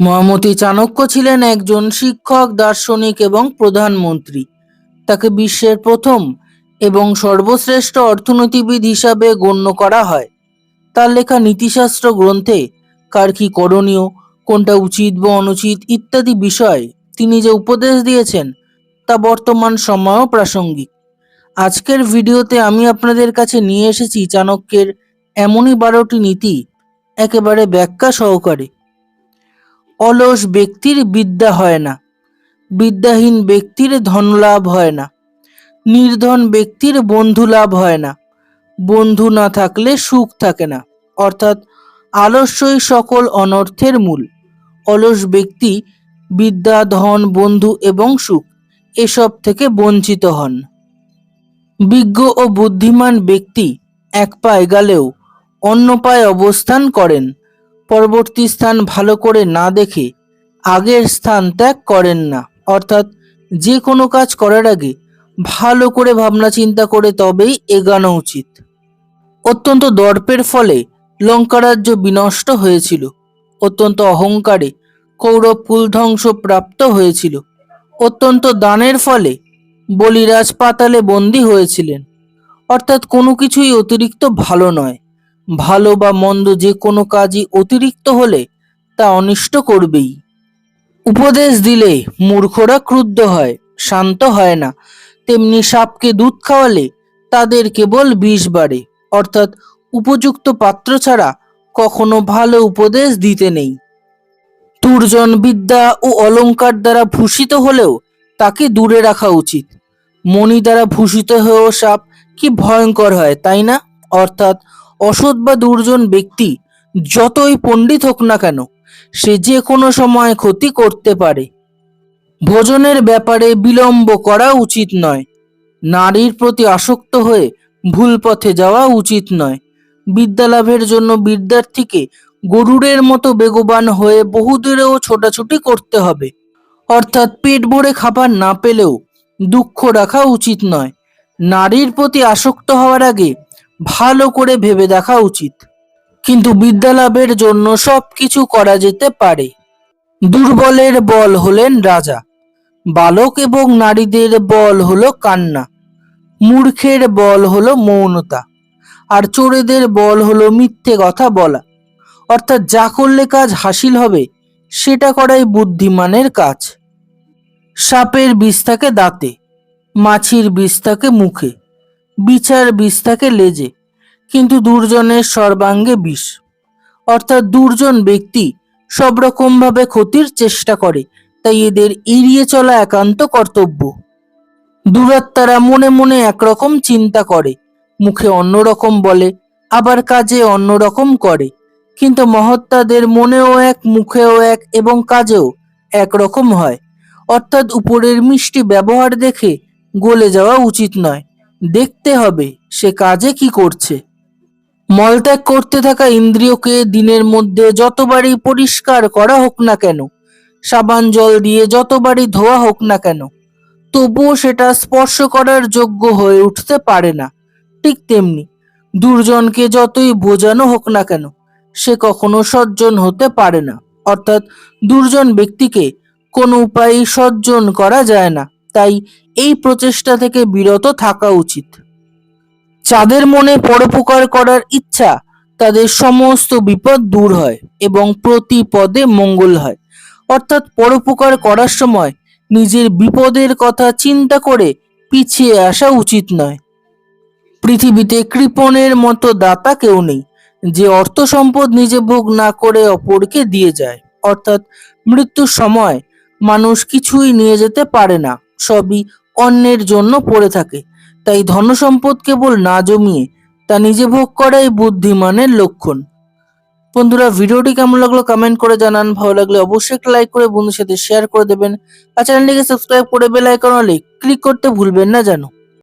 মহামতি চাণক্য ছিলেন একজন শিক্ষক, দার্শনিক এবং প্রধানমন্ত্রী। তাকে বিশ্বের প্রথম এবং সর্বশ্রেষ্ঠ অর্থনীতিবিদ হিসাবে গণ্য করা হয়। তার লেখা নীতিশাস্ত্র গ্রন্থে কার কি করণীয়, কোনটা উচিত বা অনুচিত ইত্যাদি বিষয় তিনি যে উপদেশ দিয়েছেন তা বর্তমান সময়েও প্রাসঙ্গিক। আজকের ভিডিওতে আমি আপনাদের কাছে নিয়ে এসেছি চাণক্যের এমনই বারোটি নীতি, একেবারে ব্যাখ্যা সহকারে। অলস ব্যক্তির বিদ্যা হয় না। বিদ্যাহীন ব্যক্তির ধনলাভ হয় না। নির্ধন ব্যক্তির বন্ধু লাভ হয় না। বন্ধু না থাকলে সুখ থাকে না। অর্থাৎ আলস্যই সকল অনর্থের মূল। অলস ব্যক্তি বিদ্যা, ধন, বন্ধু এবং সুখ এসব থেকে বঞ্চিত হন। বিজ্ঞ ও বুদ্ধিমান ব্যক্তি এক পায়ে গেলেও অন্য পায়ে অবস্থান করেন। পরবর্তী স্থান ভালো করে না দেখে আগের স্থান ত্যাগ করেন না। অর্থাৎ যে কোনো কাজ করার আগে ভালো করে ভাবনা চিন্তা করে তবেই এগানো উচিত। অত্যন্ত দর্পের ফলে লঙ্কারাজ্য বিনষ্ট হয়েছিল। অত্যন্ত অহংকারে কৌরব কুলধ্বংস প্রাপ্ত হয়েছিল। অত্যন্ত দানের ফলে বলিরাজ পাতালে বন্দী হয়েছিলেন। অর্থাৎ কোনো কিছুই অতিরিক্ত ভালো নয়। ভালো বা মন্দ যে কোনো কাজই অতিরিক্ত হলে তা অনিষ্ট করবেই। উপদেশ দিলে মূর্খরা ক্রুদ্ধ হয়, শান্ত হয় না। তেমনি সাপকে দুধ খাওয়ালে তাদের কেবল বিষ বাড়ে। অর্থাৎ উপযুক্ত পাত্র ছাড়া কখনো ভালো উপদেশ দিতে নেই। তুর্জন বিদ্যা ও অলংকার দ্বারা ভূষিত হলেও তাকে দূরে রাখা উচিত। মণি দ্বারা ভূষিত হয়েও সাপ কি ভয়ঙ্কর হয়, তাই না? অর্থাৎ অসৎ বা দুর্জন ব্যক্তি যতই পণ্ডিত হোক না কেন, সে যে কোনো সময় ক্ষতি করতে পারে। ভোজনের ব্যাপারে বিলম্ব করা উচিত নয়। নারীর প্রতি আসক্ত হয়ে ভুল পথে যাওয়া উচিত নয়। বিদ্যালাভের জন্য বিদ্যার্থীকে গরুরের মতো বেগবান হয়ে বহুদূরেও ছোটাছুটি করতে হবে। অর্থাৎ পেট ভরে খাবার না পেলেও দুঃখ রাখা উচিত নয়। নারীর প্রতি আসক্ত হওয়ার আগে ভালো করে ভেবে দেখা উচিত। কিন্তু বিদ্যালাভের জন্য সব কিছু করা যেতে পারে। দুর্বলের বল হলেন রাজা। বালক এবং নারীদের বল হলো কান্না। মূর্খের বল হলো মৌনতা। আর চোরেদের বল হলো মিথ্যে কথা বলা। অর্থাৎ যা করলে কাজ হাসিল হবে, সেটা করাই বুদ্ধিমানের কাজ। সাপের বিষ থাকে দাঁতে, মাছির বিষ থাকে মুখে। বিচার বিষ থাকে লেজে, কিন্তু দুর্জনের সর্বাঙ্গে বিষ। অর্থাৎ দুর্জন ব্যক্তি সব রকম ভাবে ক্ষতির চেষ্টা করে, তাই এদের এড়িয়ে চলা একান্ত কর্তব্য। দুরাত্মারা মনে মনে একরকম চিন্তা করে, মুখে অন্যরকম বলে, আবার কাজে অন্যরকম করে। কিন্তু মহত্তাদের মনেও এক, মুখেও এক এবং কাজেও একরকম হয়। অর্থাৎ উপরের মিষ্টি ব্যবহার দেখে গলে যাওয়া উচিত নয়। দেখতে হবে সে কাজে কি করছে। মলত্যাগ করতে থাকা ইন্দ্রিয়কে দিনের মধ্যে যতবারই পরিষ্কার করা হোক না কেন, সাবান জল দিয়ে যতবারই ধোয়া হোক না কেন, তবুও সেটা স্পর্শ করার যোগ্য হয়ে উঠতে পারে না। ঠিক তেমনি দুর্জনকে যতই বোঝানো হোক না কেন, সে কখনো সজ্জন হতে পারে না। অর্থাৎ দুর্জন ব্যক্তিকে কোনো উপায়ে সজ্জন করা যায় না। তাই এই প্রচেষ্টা থেকে বিরত থাকা উচিত। যাদের মনে পরোপকার করার ইচ্ছা, তাদের সমস্ত বিপদ দূর হয় এবং প্রতি পদে মঙ্গল হয়। অর্থাৎ পরোপকার করার সময় নিজের বিপদের কথা চিন্তা করে পিছিয়ে আসা উচিত নয়। পৃথিবীতে কৃপণের মতো দাতা কেউ নেই, যে অর্থ সম্পদ নিজে ভোগ না করে অপরকে দিয়ে যায়। অর্থাৎ মৃত্যুর সময় মানুষ কিছুই নিয়ে যেতে পারে না। সবই অন্যের জন্য পড়ে থাকে। তাই ধনসম্পদ কেবল না জমিয়ে তা নিজে ভোগ করাই বুদ্ধিমানের লক্ষণ। বন্ধুরা, ভিডিওটি কেমন লাগল কমেন্ট করে জানান। ভালো লাগলে অবশ্যই একটা লাইক করে বন্ধুর সাথে শেয়ার করে দেবেন। আর চ্যানেলটিকে সাবস্ক্রাইব করে বেল আইকন ক্লিক করতে ভুলবেন না জানো